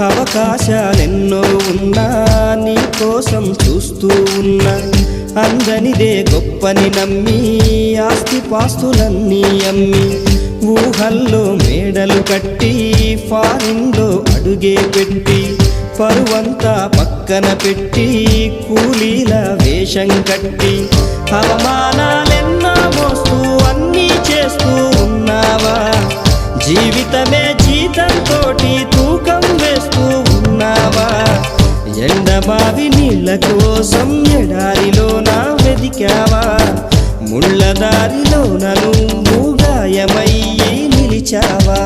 అవకాశాలెన్నో ఉన్నా నీ కోసం చూస్తూ ఉన్నా. అందనిదే గొప్పని నమ్మి ఆస్తి పాస్తులన్నీ అమ్మి. ఊహల్లో మేడలు కట్టి ఫారిన్లో అడుగే పెట్టి పరువంతా పక్కన పెట్టి కూలీల వేషం కట్టి. అవమానాలెన్నో మోస్తూ అన్నీ చేస్తూ ఉన్నావా? జీవితమే జీతంతో ఎండబావి నీళ్ళ కోసం ఎడారిలో నా వెదికావా ముళ్ళ దారిలో నన్ను గాయమయ్యి నిలిచావా?